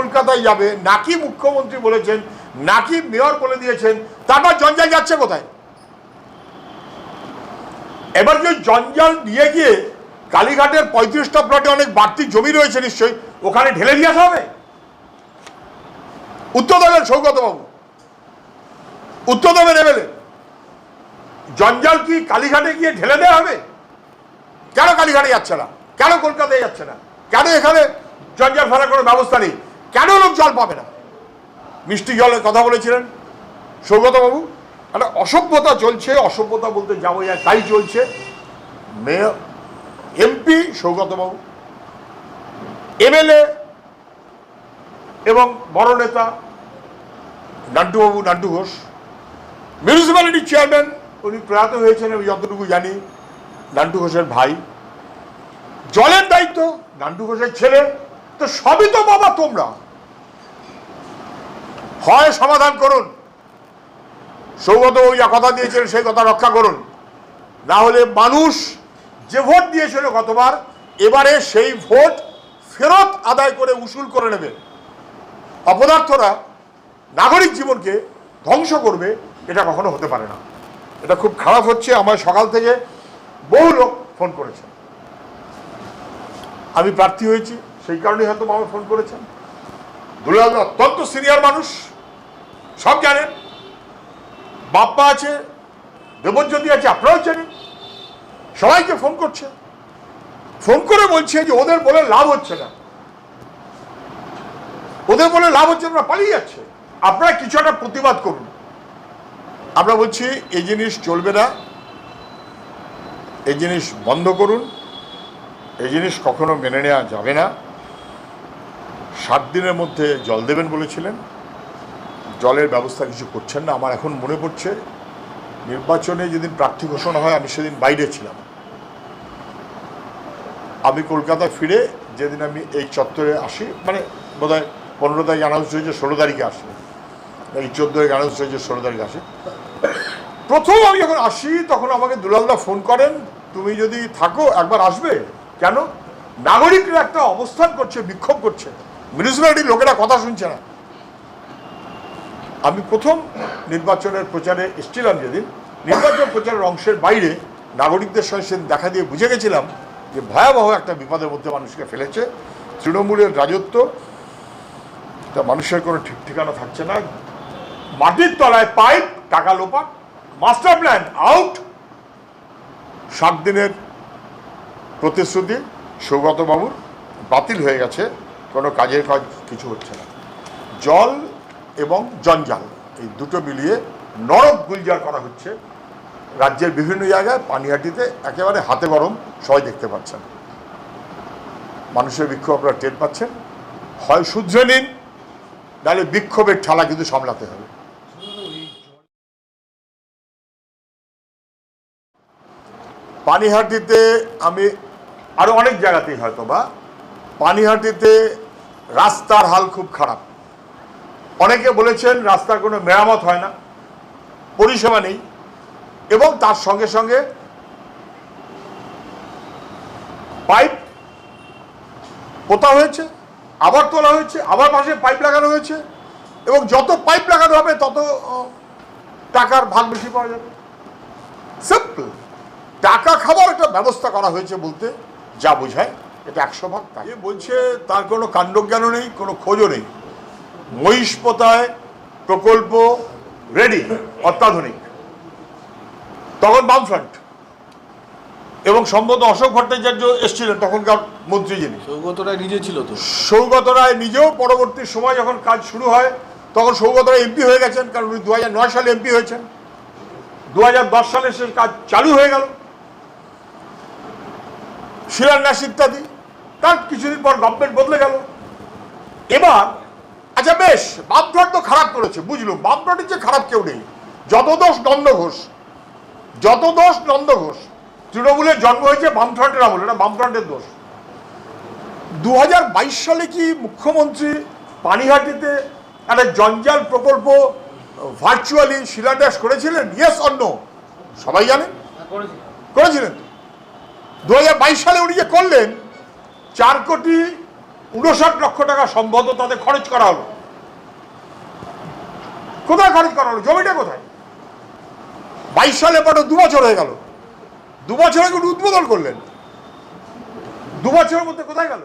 কলকাতায় যাবে, নাকি মুখ্যমন্ত্রী বলেছেন, নাকি মেয়র বলে দিয়েছেন, তারপর জঞ্জাল যাচ্ছে কোথায়? এবার যে জঞ্জাল নিয়ে গিয়ে কালীঘাটের পঁয়ত্রিশটা প্লটে অনেক বাড়তি জমি রয়েছে নিশ্চয়ই, ওখানে ঢেলে দিয়ে আসা হবে? উত্তর দেবেন সৌগতবাবু, উত্তর দেবেন এমএলএ জঞ্জাল কি কালীঘাটে গিয়ে ঢেলে দেওয়া হবে? কেন কালীঘাটে যাচ্ছে না? কেন কলকাতায় যাচ্ছে না? কেন এখানে জঞ্জাল ফেলার কোনো ব্যবস্থা নেই? কেন লোক জল পাবে না? মিষ্টি জলের কথা বলেছিলেন। সৌগতবাবু, একটা অসভ্যতা চলছে, অসভ্যতা বলতে যাব যায় তাই চলছে। মেয়র, এমপি সৌগতবাবু, এমএলএ এবং বড় নেতা নান্টুবাবু নান্টু ঘোষ মিউনিসিপ্যালিটির চেয়ারম্যান উনি প্রয়াত হয়েছেন, আমি যতটুকু জানি নান্টু ঘোষের ভাই। জলের দায়িত্ব নান্টু ঘোষের ছেলে, তো সবই তো বাবা তোমরা। হয় সমাধান করুন। সৌগত ওই যা কথা দিয়েছিলেন সেই কথা রক্ষা করুন। না হলে মানুষ যে ভোট দিয়েছিল গতবার, এবারে সেই ভোট ফেরত আদায় করে উসুল করে নেবে। অপদার্থরা নাগরিক জীবনকে ধ্বংস করবে, এটা কখনো হতে পারে না। এটা খুব খারাপ হচ্ছে আমার সকাল থেকে বহু লোক ফোন করেছেন আমি প্রার্থী হয়েছি, সেই কারণেই হয়তো মামা ফোন করেছেন। দুলাল অত্যন্ত সিনিয়র মানুষ। সব জানেন। বাপ্পা আছে, দেবজ্যোতি আছে, আপনারাও জানেন। সবাইকে ফোন করছে। ফোন করে বলছে যে ওদের বলে লাভ হচ্ছে না। ওদের বলে লাভ হচ্ছে না পালিয়ে যাচ্ছে। আপনারা কিছু একটা প্রতিবাদ করুন। আমরা বলছি, এই জিনিস চলবে না। এই জিনিস বন্ধ করুন। এই জিনিস কখনো মেনে নেওয়া যাবে না। সাত দিনের মধ্যে জল দেবেন বলেছিলেন। জলের ব্যবস্থা কিছু করছেন না। আমার এখন মনে পড়ছে, নির্বাচনে যেদিন প্রার্থী ঘোষণা হয়, আমি সেদিন বাইরে ছিলাম। আমি কলকাতা ফিরে যেদিন আমি এই চত্বরে আসি মানে বোধ হয় পনেরো তারিখ অ্যানাউন্স হয়েছে, ষোলো তারিখে আসি। এই চোদ্দ তারিখ অ্যানাউন্স হয়েছে, ষোলো তারিখে আসি। প্রথম আমি যখন আসি, তখন আমাকে দুলালদা ফোন করেন, তুমি যদি থাকো, একবার আসবে? কেন? নাগরিকরা একটা অবস্থান করছে, বিক্ষোভ করছে। মিউনিসিপ্যালিটির লোকেরা কথা শুনছে না। আমি প্রথম নির্বাচনের প্রচারে এসেছিলাম যেদিন, নির্বাচন প্রচারের অংশের বাইরে নাগরিকদের সঙ্গে সেদিন দেখা দিয়ে বুঝে গেছিলাম যে ভয়াবহ একটা বিপদের মধ্যে মানুষকে ফেলেছে। তৃণমূলের রাজত্ব, তা মানুষের কোনো ঠিক ঠিকানা থাকছে না। মাটির তলায় পাইপ, টাকা লোপা মাস্টার প্ল্যান আউট। সাত দিনের প্রতিশ্রুতি, সৌগতবাবুর, বাতিল হয়ে গেছে। কোনো কাজের কাজ কিছু হচ্ছে না। জল এবং জঞ্জাল। এই দুটো মিলিয়ে নরক গুলজার করা হচ্ছে। রাজ্যের বিভিন্ন জায়গায় পানিহাটিতে একেবারে হাতে গরম, সবাই দেখতে পাচ্ছেন। মানুষের বিক্ষোভ আপনারা টের পাচ্ছেন। হয় শুধরে নিন নাহলে বিক্ষোভের ঠালা কিন্তু সামলাতে হবে। পানিহাটিতে আমি আরও অনেক জায়গাতেই হয়তো বা পানিহাটিতে রাস্তার হাল খুব খারাপ। অনেকে বলেছেন রাস্তার কোনো মেরামত হয় না, পরিষেবা নেই, এবং তার সঙ্গে সঙ্গে পাইপ পোতা হয়েছে, আবার তোলা হয়েছে, আবার পাশে পাইপ লাগানো হয়েছে, এবং যত পাইপ লাগানো হবে তত টাকার ভাগ বেশি পাওয়া যাবে। সিম্পল টাকা খাবার একটা ব্যবস্থা করা হয়েছে বলতে যা বোঝায়, এটা একশো ভাগ তাকে বলছে তার কোনো কাণ্ডজ্ঞানও নেই, কোনো খোঁজও নেই। মহিষপোতায় প্রকল্প রেডি অত্যাধুনিক। তখন বামফ্রন্ট এবং সম্ভবত অশোক ভট্টাচার্য এসেছিলেন তখনকার মন্ত্রী যিনি। সৌগত রায় নিজে ছিল তো। সৌগত রায় নিজেও পরবর্তী সময় যখন কাজ শুরু হয় তখন সৌগত রায় এমপি হয়ে গেছেন কারণ উনি দু হাজার নয় সালে এমপি হয়েছেন। দু হাজার দশ সালে সে কাজ চালু হয়ে গেল। শিলান্যাস ইত্যাদি। তার কিছুদিন পর গভর্নমেন্ট বদলে গেল। এবার আচ্ছা বেশ বামফ্রন্ট তো খারাপ করেছে বুঝলো বামফ্রন্টের যে খারাপ কেউ নেই। যত দোষ নন্দ ঘোষ যত দোষ নন্দ ঘোষ তৃণমূলের জন্ম হয়েছে বামফ্রন্টের আমল এটা বামফ্রন্টের দোষ। দু হাজার বাইশ সালে কি মুখ্যমন্ত্রী পানিহাটিতে একটা জঞ্জাল প্রকল্প ভার্চুয়ালি শিলান্যাস করেছিলেন? ইয়েস অন্য সবাই জানেন করেছিলেন তো? দু সালে উনি যে করলেন চার কোটি উনষাট লক্ষ টাকা সম্ভবত তাদের খরচ করা হলো। কোথায় খরচ করা হলো? জমিটা কোথায়? বাইশ সালে পরে দু বছর হয়ে গেল। দু বছর উদ্বোধন করলেন। দু বছরের মধ্যে কোথায় গেল?